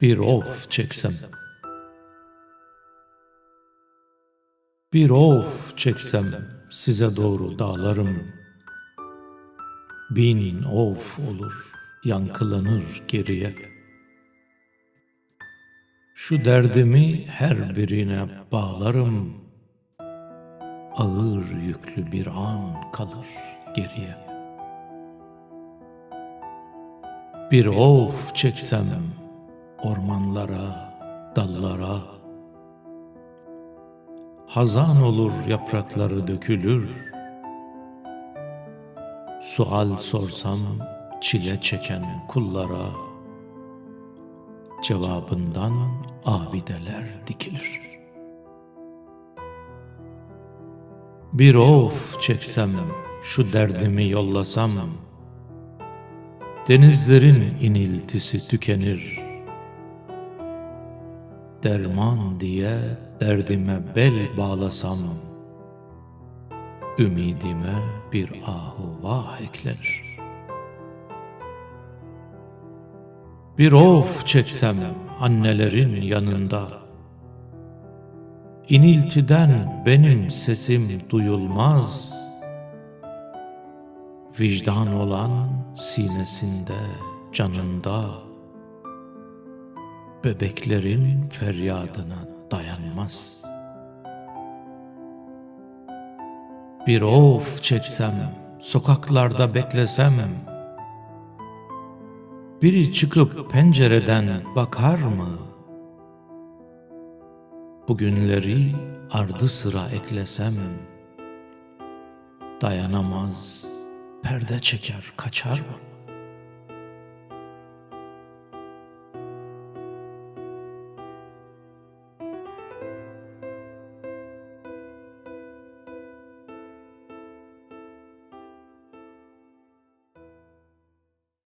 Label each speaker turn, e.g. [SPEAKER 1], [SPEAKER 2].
[SPEAKER 1] Bir of çeksem. Bir of çeksem size doğru dağlarım. Bin of olur yankılanır geriye. Şu derdimi her birine bağlarım. Ağır yüklü bir an kalır geriye. Bir of çeksem ormanlara, dallara, Hazan olur yaprakları dökülür, Sual sorsam çile çeken kullara, Cevabından abideler dikilir. Bir of çeksem, şu derdimi yollasam, Denizlerin iniltisi tükenir. Derman diye derdime bel bağlasam, Ümidime bir ahu vah eklenir. Bir of çeksem annelerin yanında, İniltiden benim sesim duyulmaz.'' Vicdan olan sinesinde, canında Bebeklerin feryadına dayanmaz Bir of çeksem, sokaklarda beklesem Biri çıkıp pencereden bakar mı? Bugünleri ardı sıra eklesem Dayanamaz perde çeker kaçar mı?